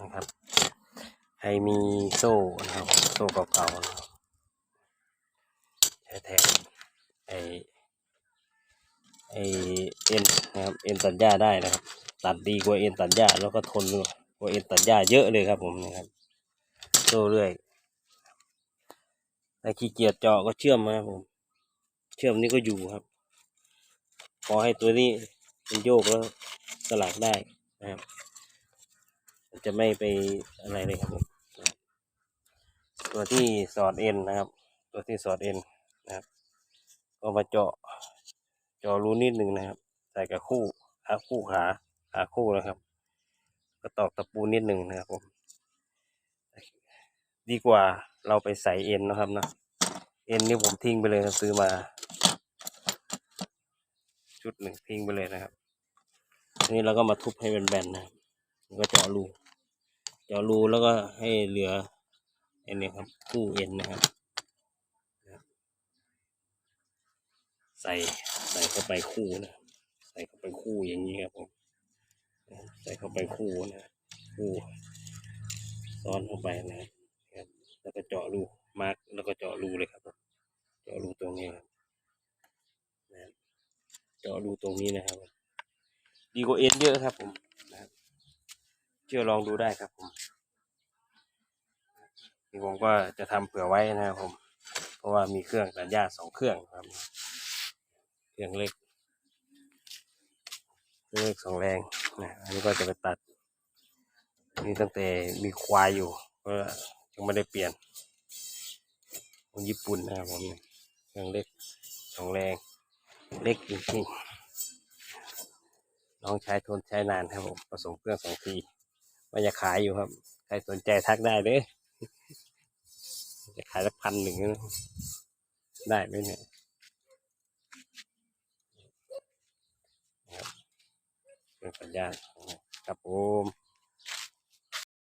นะครับให้มีโซ่นะครับ โซ่เก่าๆนะครับใช้แทนไอไอเอ็นนะครับเอ็นตัดหญ้าได้นะครับ ตัดดีกว่าเอ็นตัดหญ้าแล้วก็ทนกว่าเอ็นตัดหญ้าเยอะเลยครับผมนะครับโซ่เรื่อยถ้าขี้เกียจเจาะก็เชื่อมมาครับผม เชื่อมนี้ก็อยู่ครับ พอให้ตัวนี้มันโยกแล้วสลักได้นะครับ จะไม่ไปอะไรเลยครับผมตัวที่สอดเอ็นนะครับ ตัวที่สอดเอ็นนะครับ ก็มาเจาะเจาะรูนิดหนึ่งนะครับ ใส่กับคู่ขาคู่ขาขาคู่นะครับ ก็ตอกตะปูนิดหนึ่งนะครับผมดีกว่าเราไปใส่เอ็นนะครับนะเอ็นนี่ผมทิ้งไปเลยครับซื้อมา ชุดหนึ่งทิ้งไปเลยนะครับอันนี้เราก็มาทุบให้แบนๆนะครับก็เจาะรู เจาะรูแล้วก็ให้เหลืออ้นี่ครับคู่เอ็นนะครับ ใส่ใส่เข้าไปคู่นะ ใส่เข้าไปคู่อย่างนี้ครับผมใส่เข้าไปคู่นะคู่ซ้อนเข้าไปนะครับ แล้วก็เจาะรูมาร์กแล้วก็เจาะรูเลยครับผมเจาะรูตรงนี้ครับนะเจาะรูตรงนี้นะครับ ดีกว่าเอ็นเยอะครับผมนะครับเชื่อลองดูได้ครับผม นี่ผมก็จะทำเผื่อไว้นะครับผม เพราะว่ามีเครื่องตัดหญ้าสองเครื่องครับ เครื่องเล็กเครื่องเล็กสองแรงนะอันนี้ก็จะไปตัด นี่ตั้งแต่มีควายอยู่ก็ยังไม่ได้เปลี่ยนของญี่ปุ่นนะครับผมเครื่องเล็กสองแรง เล็กจริงๆน้องใช้ทนใช้นานครับผมผสมเครื่องสองทีว่าจะขายอยู่ครับ ใครสนใจทักได้เลย จะขายสักพันหนึ่งนะได้ไหมเนี่ยสัญญาณครับผม